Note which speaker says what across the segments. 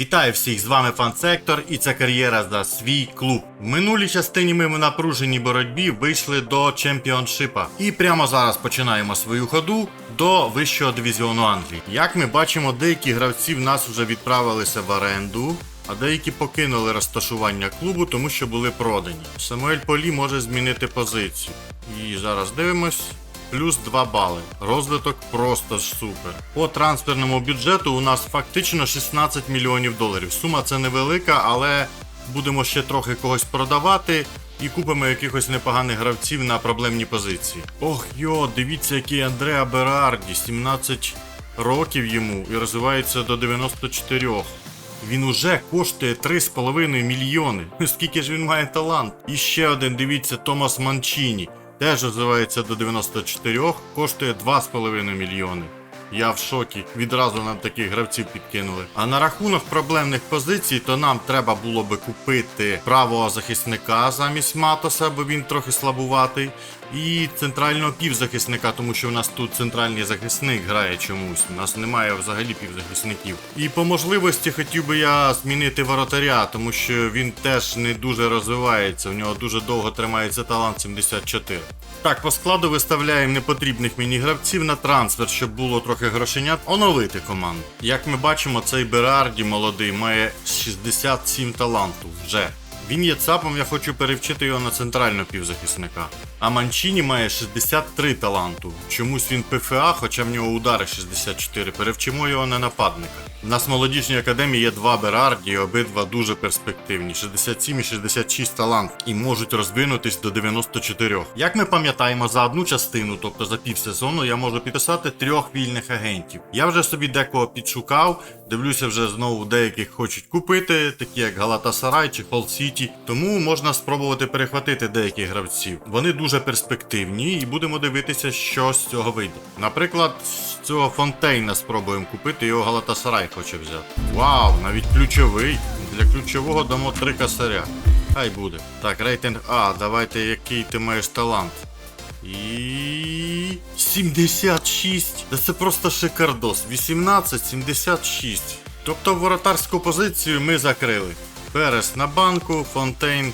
Speaker 1: Вітаю всіх, з вами Фан-Сектор і це кар'єра за свій клуб. В минулій частині ми в напруженій боротьбі вийшли до чемпіоншипа. І прямо зараз починаємо свою ходу до вищого дивізіону Англії. Як ми бачимо, деякі гравці в нас вже відправилися в оренду. А деякі покинули розташування клубу, тому що були продані. Самуель Полі може змінити позицію. І зараз дивимось. Плюс 2 бали. Розвиток просто ж супер. По трансферному бюджету у нас фактично 16 мільйонів доларів. Сума це невелика, але будемо ще трохи когось продавати і купимо якихось непоганих гравців на проблемні позиції. Ох йо, дивіться, який Андреа Берарді, 17 років йому і розвивається до 94. Він уже коштує 3,5 мільйони. Скільки ж він має талант? І ще один, дивіться, Томас Манчіні. Теж розвивається до 94, коштує 2,5 мільйони. Я в шокі. Відразу нам таких гравців підкинули. А на рахунок проблемних позицій, то нам треба було би купити правого захисника замість Матоса, бо він трохи слабуватий. І центрального півзахисника, тому що в нас тут центральний захисник грає чомусь. У нас немає взагалі півзахисників. І по можливості хотів би я змінити воротаря, тому що він теж не дуже розвивається. У нього дуже довго тримається талант 74. Так, по складу виставляємо непотрібних міні-гравців на трансфер, щоб було трохи грошенят. Оновити команду. Як ми бачимо, цей Берарді молодий має 67 таланту вже. Він є цапом, я хочу перевчити його на центрального півзахисника. А Манчіні має 63 таланту. Чомусь він ПФА, хоча в нього удари 64. Перевчимо його на нападника. У нас в молодіжній академії є два Берарді, і обидва дуже перспективні. 67 і 66 талант. І можуть розвинутись до 94. Як ми пам'ятаємо, за одну частину, тобто за півсезону, я можу підписати трьох вільних агентів. Я вже собі декого підшукав. Дивлюся, вже знову деяких хочуть купити, такі як Галатасарай чи Холл Сіті. Тому можна спробувати перехватити деяких гравців. Вони дуже перспективні, і будемо дивитися, що з цього вийде. Наприклад, з цього Фонтейна спробуємо купити, його Галатасарай хоче взяти. Вау, навіть ключовий. Для ключового дамо три косаря. Хай буде. Так, рейтинг А, давайте який ти маєш талант. І 76. Та це просто шикардос. 18, 76. Тобто воротарську позицію ми закрили. Перес на банку, Фонтейн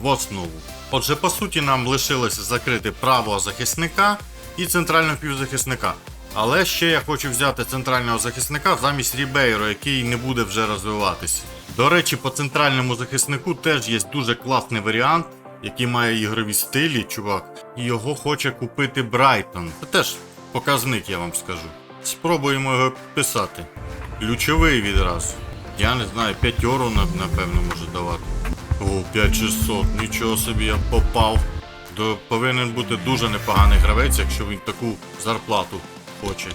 Speaker 1: в основу. Отже, по суті, нам лишилося закрити правого захисника і центрального півзахисника. Але ще я хочу взяти центрального захисника замість Рібейро, який не буде вже розвиватися. До речі, по центральному захиснику теж є дуже класний варіант, який має ігрові стилі, чувак. І його хоче купити Брайтон. Це теж показник, я вам скажу. Спробуємо його підписати. Ключовий відразу. Я не знаю, 5 ору напевно може давати. О, 5600, нічого собі я попав. То повинен бути дуже непоганий гравець, якщо він таку зарплату хоче.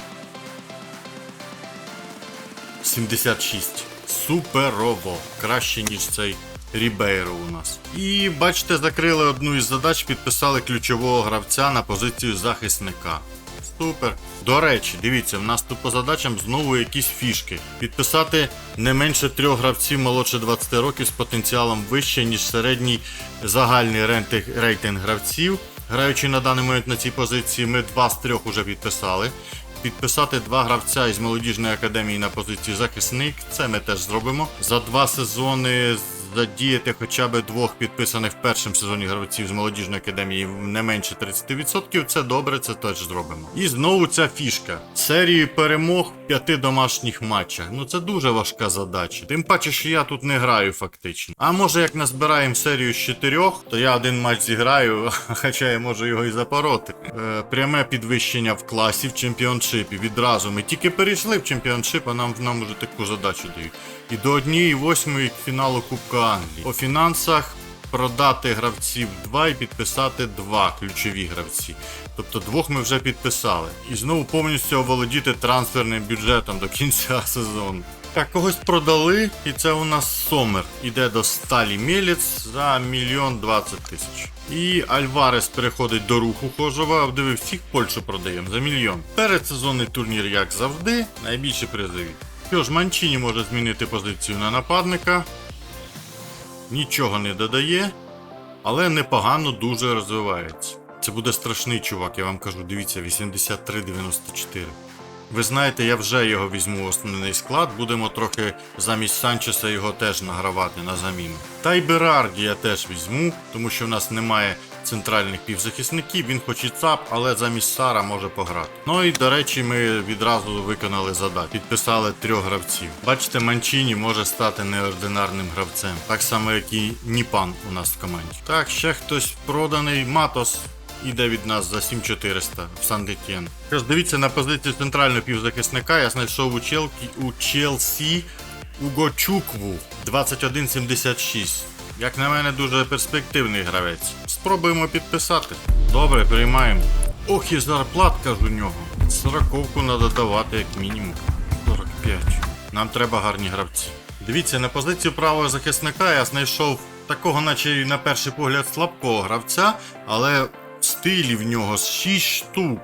Speaker 1: 76. Суперово. Краще, ніж цей Рібейро у нас. І бачите, закрили одну із задач, підписали ключового гравця на позицію захисника. Супер. До речі, дивіться, в нас тут по задачам знову якісь фішки. Підписати не менше трьох гравців молодше 20 років з потенціалом вище, ніж середній загальний рейтинг, гравців. Граючи на даний момент на цій позиції, ми два з трьох уже підписали. Підписати два гравця із молодіжної академії на позицію захисник. Це ми теж зробимо. За два сезони задіяти хоча б двох підписаних в першому сезоні гравців з молодіжної академії не менше 30%. Це добре, це теж зробимо. І знову ця фішка. Серію перемог в п'яти домашніх матчах. Ну це дуже важка задача. Тим паче, що я тут не граю фактично. А може як назбираємо серію з чотирьох, то я один матч зіграю, хоча я можу його і запороти. Е, пряме підвищення в класі в чемпіоншипі. Відразу ми тільки перейшли в чемпіоншип, а нам, нам вже таку задачу дають. І до однієї восьмої фіналу Кубка Англії. По фінансах продати гравців 2 і підписати 2 ключові гравці. Тобто двох ми вже підписали. І знову повністю оволодіти трансферним бюджетом до кінця сезону. Так, когось продали, і це у нас Сомер. Іде до Сталі Мілець за мільйон 20 тисяч. І Альварес переходить до руху Хожова, диви, всіх Польщу продаємо за мільйон. Передсезонний турнір, як завжди, найбільші призові. Що ж, Манчіні може змінити позицію на нападника. Нічого не додає, але непогано дуже розвивається. Це буде страшний чувак, я вам кажу, дивіться, 83-94. Ви знаєте, я вже його візьму в основний склад, будемо трохи замість Санчеса його теж награвати на заміну. Та й Берарді я теж візьму, тому що в нас немає центральних півзахисників, він хоч і ЦАП, але замість Сара може пограти. Ну і до речі, ми відразу виконали задачу. Підписали трьох гравців. Бачите, Манчіні може стати неординарним гравцем, так само як і Ніпан у нас в команді. Так, ще хтось проданий Матос. Іде від нас за 7400 в Сан-Детєн. Тож дивіться на позицію центрального півзахисника. Я знайшов у Челкі у Челсі Угочукву 2176. Як на мене, дуже перспективний гравець. Спробуємо підписати. Добре, приймаємо. Ох, і зарплатка ж у нього. Сороковку треба давати як мінімум. 45. Нам треба гарні гравці. Дивіться, на позицію правого захисника я знайшов такого, наче на перший погляд, слабкого гравця, але в стилі в нього 6 штук.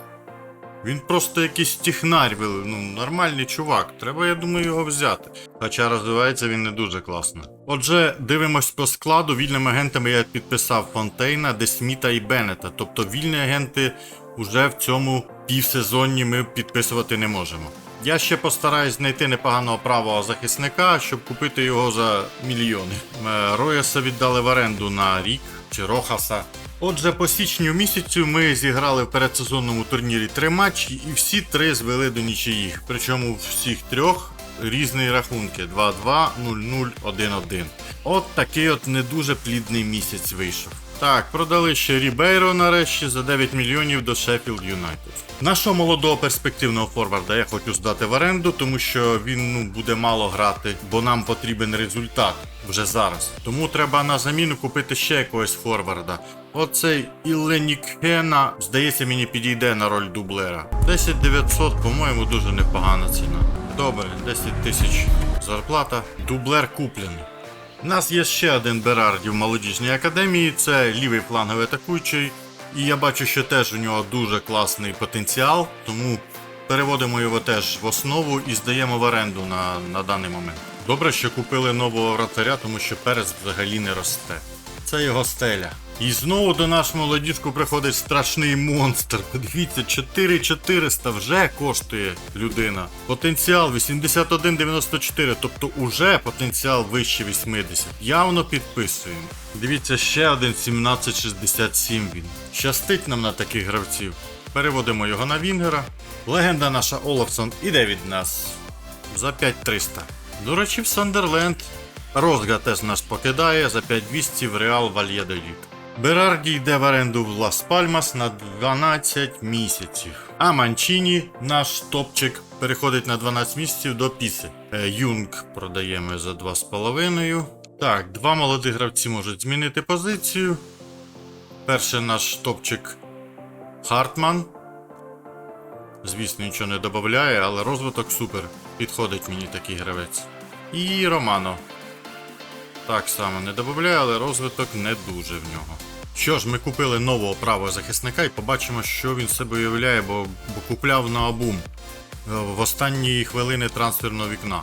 Speaker 1: Він просто якийсь технарь, ну нормальний чувак. Треба, я думаю, його взяти. Хоча розвивається він не дуже класно. Отже, дивимось по складу. Вільними агентами я підписав Фонтейна, Десміта і Беннета. Тобто вільні агенти вже в цьому півсезонні ми підписувати не можемо. Я ще постараюсь знайти непоганого правого захисника, щоб купити його за мільйони. Е, Рояса віддали в оренду на рік чи Рохаса. Отже, по січню місяцю ми зіграли в передсезонному турнірі три матчі і всі три звели до нічиїх. Причому всіх трьох різні рахунки: 2-2, 0-0, 1-1. От такий от не дуже плідний місяць вийшов. Так, продали ще Рібейро нарешті за 9 мільйонів до Шеффілд Юнайтед. Нашого молодого перспективного форварда я хочу здати в оренду, тому що він ну, буде мало грати, бо нам потрібен результат вже зараз. Тому треба на заміну купити ще якогось форварда. Оцей Іленікена, здається, мені підійде на роль дублера. 10 900, по-моєму, дуже непогана ціна. Добре, 10 тисяч зарплата. Дублер куплений. У нас є ще один Берарді в молодіжній академії, це лівий фланговий атакуючий. І я бачу, що теж у нього дуже класний потенціал, тому переводимо його теж в основу і здаємо в оренду на, на даний момент. Добре, що купили нового вратаря, тому що перець взагалі не росте. Це його стеля. І знову до в молодіжку приходить страшний монстр. Подивіться, 4400 вже коштує людина. Потенціал 81,94, тобто уже потенціал вище 80. Явно підписуємо. Дивіться, ще один 1767 він. Щастить нам на таких гравців. Переводимо його на Вінгера. Легенда наша Олафсон іде від нас за 5300. До речі, в Сандерленд. Розга теж нас покидає за 5200 в Реал Вальєдоліт. Берарді йде в оренду в Лас Пальмас на 12 місяців. А Манчіні, наш топчик, переходить на 12 місяців до Піси. Е, Юнг продаємо за 2,5. Так, два молоді гравці можуть змінити позицію. Перший наш топчик Хартман. Звісно, нічого не додає, але розвиток супер. Підходить мені такий гравець. І Романо. Так само не додає, але розвиток не дуже в нього. Що ж, ми купили нового правого захисника і побачимо, що він себе уявляє, бо, бо купляв на обум е, в останні хвилини трансферного вікна.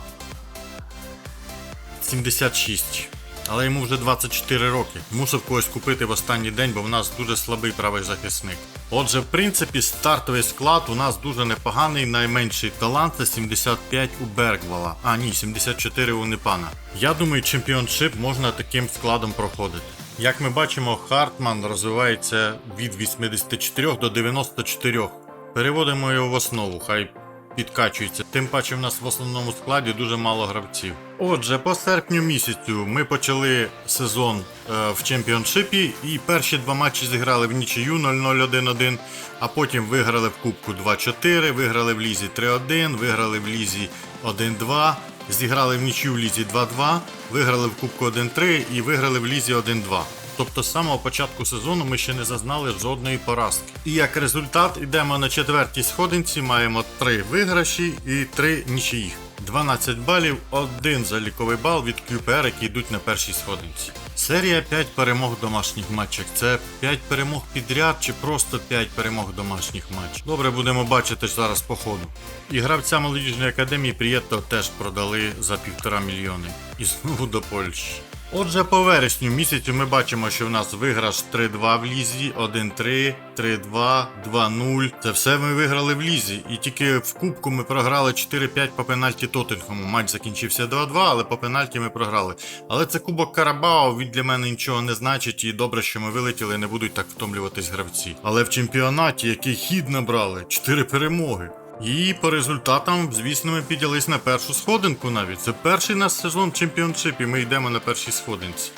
Speaker 1: 76. Але йому вже 24 роки. Мусив когось купити в останній день, бо в нас дуже слабий правий захисник. Отже, в принципі, стартовий склад у нас дуже непоганий. Найменший талант це 75 у Бергвала. А ні, 74 у Непана. Я думаю, чемпіоншип можна таким складом проходити. Як ми бачимо, Хартман розвивається від 84 до 94. Переводимо його в основу, хай підкачується. Тим паче в нас в основному складі дуже мало гравців. Отже, по серпню місяцю ми почали сезон е, в чемпіоншипі і перші два матчі зіграли в нічию 0-0-1-1, а потім виграли в Кубку 2-4, виграли в Лізі 3-1, виграли в Лізі 1-2, зіграли в нічию в Лізі 2-2, виграли в Кубку 1-3 і виграли в Лізі 1-2. Тобто з самого початку сезону ми ще не зазнали жодної поразки. І як результат йдемо на четвертій сходинці, маємо 3 виграші і 3 нічиїх. 12 балів, один заліковий бал від QPR, які йдуть на першій сходинці. Серія 5 перемог домашніх матчах. Це 5 перемог підряд чи просто 5 перемог домашніх матчах. Добре, будемо бачити зараз по ходу. І гравця молодіжної академії Прієтто теж продали за півтора мільйони. І знову до Польщі. Отже, по вересню місяцю ми бачимо, що в нас виграш 3-2 в лізі, 1-3, 3-2, 2-0. Це все ми виграли в лізі. І тільки в кубку ми програли 4-5 по пенальті Тоттенхему. Матч закінчився 2-2, але по пенальті ми програли. Але це кубок Карабао, він для мене нічого не значить, і добре, що ми вилетіли, не будуть так втомлюватись гравці. Але в чемпіонаті, який хід набрали, 4 перемоги. І по результатам, звісно, ми піднялись на першу сходинку навіть. Це перший наш сезон в чемпіоншипі. Ми йдемо на першій сходинці.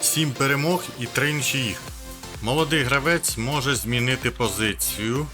Speaker 1: Сім перемог і три нічиїх. Молодий гравець може змінити позицію.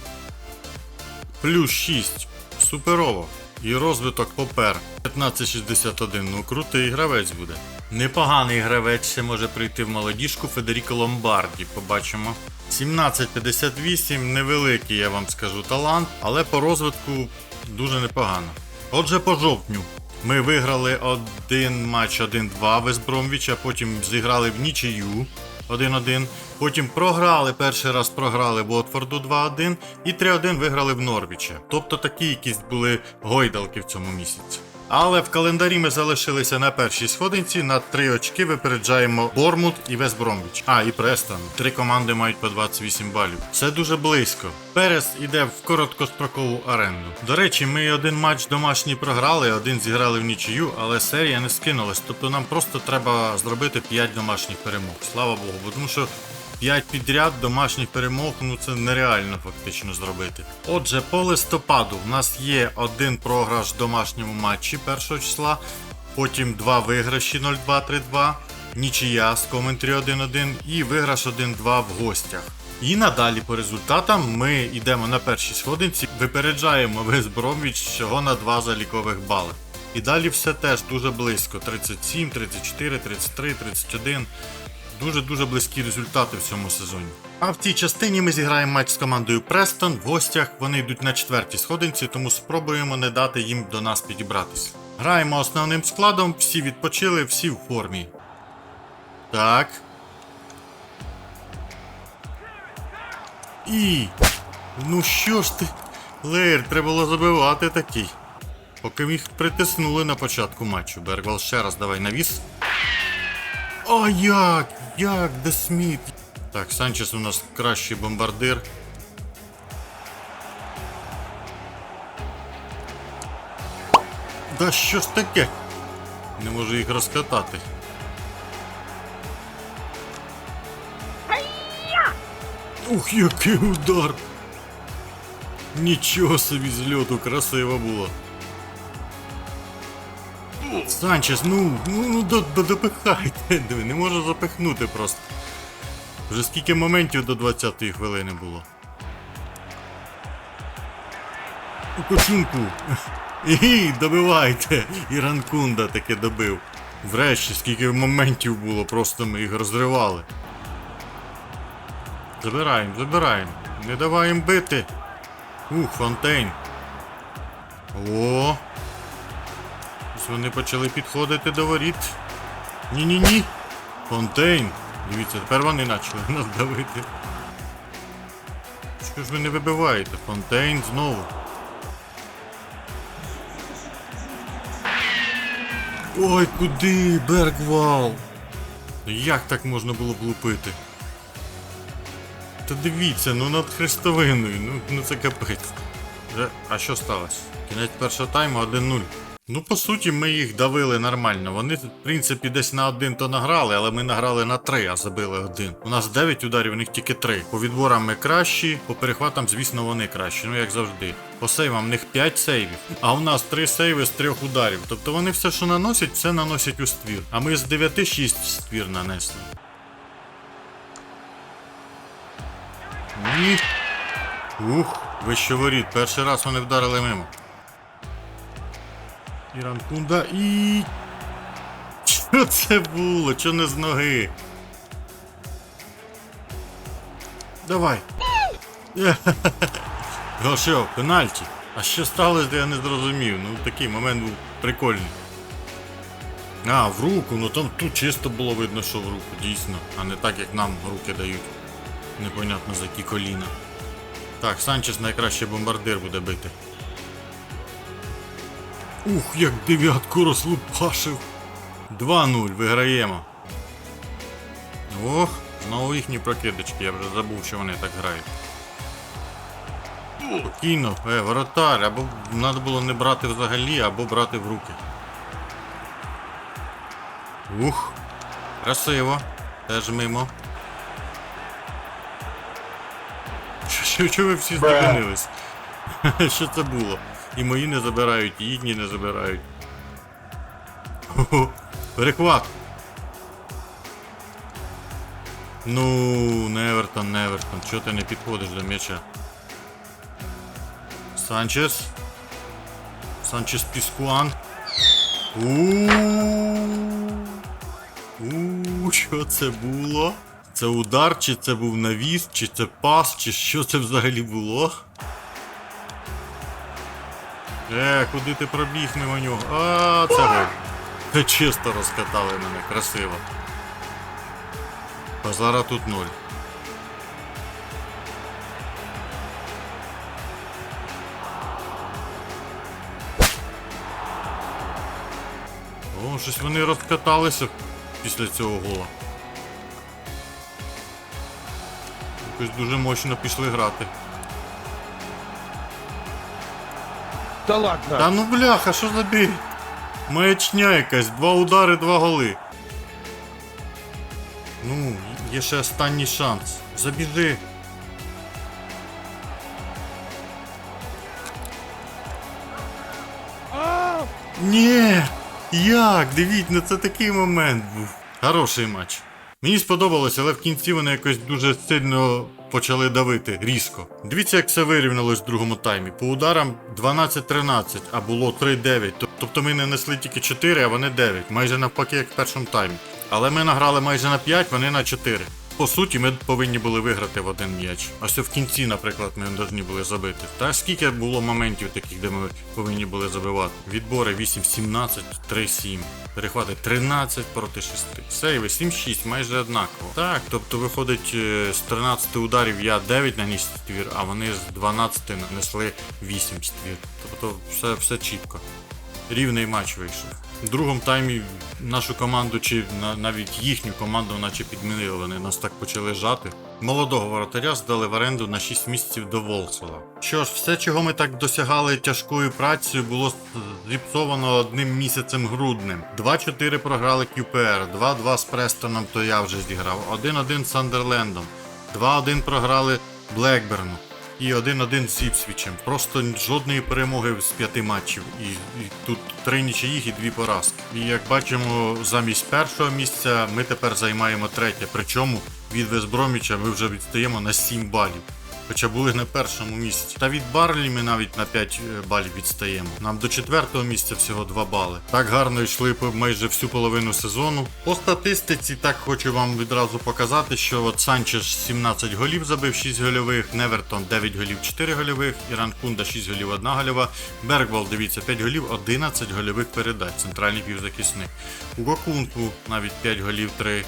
Speaker 1: Плюс 6. Суперово. І розвиток попер 1561. Ну крутий гравець буде. Непоганий гравець ще може прийти в молодіжку Федеріко Ломбарді. Побачимо. 1758 невеликий, я вам скажу, талант, але по розвитку дуже непогано. Отже, по жовтню. Ми виграли один матч 1-2 в Есбромвіч, а потім зіграли в нічию 1-1. Потім програли перший раз програли Watfорду 2-1 і 3-1 виграли в Норвіча. Тобто такі якісь були гойдалки в цьому місяці. Але в календарі ми залишилися на першій сходинці. На три очки випереджаємо Бормут і Вестбромвіч. А, і Престон. Три команди мають по 28 балів. Це дуже близько. Перес іде в короткострокову оренду. До речі, ми один матч домашній програли, один зіграли в нічию, але серія не скинулась. Тобто нам просто треба зробити 5 домашніх перемог. Слава Богу, бо тому що 5 підряд домашніх перемог, ну це нереально фактично зробити. Отже, по листопаду в нас є один програш в домашньому матчі 1 числа, потім два виграші 0-2-3-2, нічия з коментарі 1-1 і виграш 1-2 в гостях. І надалі по результатам ми йдемо на першій сходинці, випереджаємо весь Бромвіч всього на 2 залікових бали. І далі все теж дуже близько: 37, 34, 33, 31. Дуже-дуже близькі результати в цьому сезоні. А в цій частині ми зіграємо матч з командою Престон в гостях. Вони йдуть на четвертій сходинці, тому спробуємо не дати їм до нас підібратися. Граємо основним складом, всі відпочили, всі в формі. Так. І. Ну що ж ти. Лейр, треба було забивати такий. Поки їх притиснули на початку матчу. Бергвал ще раз давай навіс. О, як? Як? Де Сміт? Так, Санчес у нас кращий бомбардир. Да що ж таке? Не можу їх розкатати. Ух, який удар! Нічого собі з льоту красиво було. Санчес, ну, ну, ну до, до, допихайте. Диви, не можу запихнути просто. Вже скільки моментів до 20-ї хвилини було. У кочунку. І добивайте. І Ранкунда таки добив. Врешті, скільки моментів було, просто ми їх розривали. Забираємо, забираємо. Не давай їм бити. Ух, фонтейн. О. Ось вони почали підходити до воріт. Ні-ні-ні. Фонтейн. Дивіться, тепер вони почали нас давити. Що ж ви не вибиваєте? Фонтейн знову. Ой, куди? Бергвал. Як так можна було б лупити? Та дивіться, ну над хрестовиною, ну, ну це капець. А що сталося? Кінець першого тайму 1-0. Ну, по суті, ми їх давили нормально. Вони, в принципі, десь на один то награли, але ми награли на 3, а забили один. У нас 9 ударів, у них тільки 3. По відборам ми кращі, по перехватам, звісно, вони кращі, ну як завжди. По сейвам в них 5 сейвів, а у нас 3 сейви з 3 ударів. Тобто вони все, що наносять, все наносять у ствір. А ми з 9 6 в ствір нанесли. Ні. Ух, вище воріт. Перший раз вони вдарили мимо. Іран Кунда і. Що це було? Чо не з ноги? Давай. Що, пенальті. А що сталося, я не зрозумів. Ну такий момент був прикольний. А, в руку, ну там тут чисто було видно, що в руку, дійсно. А не так, як нам руки дають. Непонятно за які коліна. Так, Санчес найкращий бомбардир буде бити. Ух, як дев'ятку розлупашив. 2-0, виграємо. Ох, знову їхні прокидочки, я вже забув, що вони так грають. Спокійно, е, воротар, або треба було не брати взагалі, або брати в руки. Ух, красиво. Теж мимо. Що, що, що ви всі
Speaker 2: Бре.
Speaker 1: Що це було? І мої не забирають, і їхні не забирають. Хо-хо, перехват. Ну, Невертон, Невертон, чого ти не підходиш до м'яча? Санчес. Санчес Піскуан. У, що це було? Це удар, чи це був навіс, чи це пас, чи що це взагалі було? Е, куди ти пробіг мимо нього? А, це гол. Та Чисто розкатали мене, красиво. Базара тут нуль. Щось вони розкаталися після цього гола. Якось дуже мощно пішли грати.
Speaker 2: Да ладно.
Speaker 1: Та ну бляха, що за біль? Маячня якась, два удари, два голи. Ну, є ще останній шанс. Забіжи. Ні! Як? Дивіть, ну це такий момент був. Хороший матч. Мені сподобалось, але в кінці вони якось дуже сильно почали давити різко. Дивіться, як все вирівнялось в другому таймі. По ударам 12-13, а було 3-9. Тобто ми не несли тільки 4, а вони 9. Майже навпаки, як в першому таймі. Але ми награли майже на 5, вони на 4. По суті, ми повинні були виграти в один м'яч. Ось в кінці, наприклад, ми повинні були забити. Та скільки було моментів таких, де ми повинні були забивати? Відбори 8-17, 3-7. Перехвати 13 проти 6. Сейви 7-6, майже однаково. Так, тобто виходить е, з 13 ударів я 9 наніс ствір, а вони з 12 нанесли 8 ствір. Тобто все, все чітко. Рівний матч вийшов. Другому таймі нашу команду, чи на- навіть їхню команду, наче підмінили, вони нас так почали жати. Молодого воротаря здали в оренду на 6 місяців до Волсова. Що ж, все, чого ми так досягали тяжкою працею, було зіпсовано одним місяцем груднем. 2-4 програли QPR, 2-2 з Престоном, то я вже зіграв, 1-1 з Сандерлендом, 2-1 програли Блекберну і 1-1 з Іпсвічем. Просто жодної перемоги з п'яти матчів. І, і тут три нічиїх і дві поразки. І як бачимо, замість першого місця ми тепер займаємо третє. Причому від Весброміча ми вже відстаємо на 7 балів. Хоча були на першому місці. Та від Барлі ми навіть на 5 балів відстаємо. Нам до четвертого місця всього 2 бали. Так гарно йшли майже всю половину сезону. По статистиці так хочу вам відразу показати, що от Санчеш 17 голів забив 6 гольових, Невертон 9 голів 4 гольових, Іран Кунда 6 голів 1 гольова, Бергвол, дивіться, 5 голів 11 гольових передач, центральний півзахисник. У Гокунку навіть 5 голів 3 е,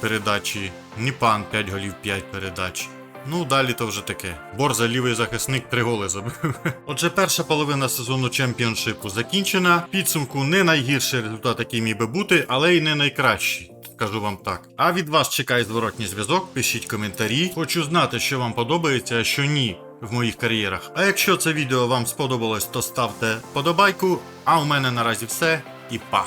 Speaker 1: передачі, Ніпан 5 голів 5 передач. Ну, далі то вже таке. Борза лівий захисник три голи забив. Отже, перша половина сезону чемпіоншипу закінчена. Підсумку не найгірший результат, який міг би бути, але й не найкращий. Скажу вам так. А від вас чекає зворотній зв'язок, пишіть коментарі. Хочу знати, що вам подобається, а що ні в моїх кар'єрах. А якщо це відео вам сподобалось, то ставте подобайку. А у мене наразі все і па!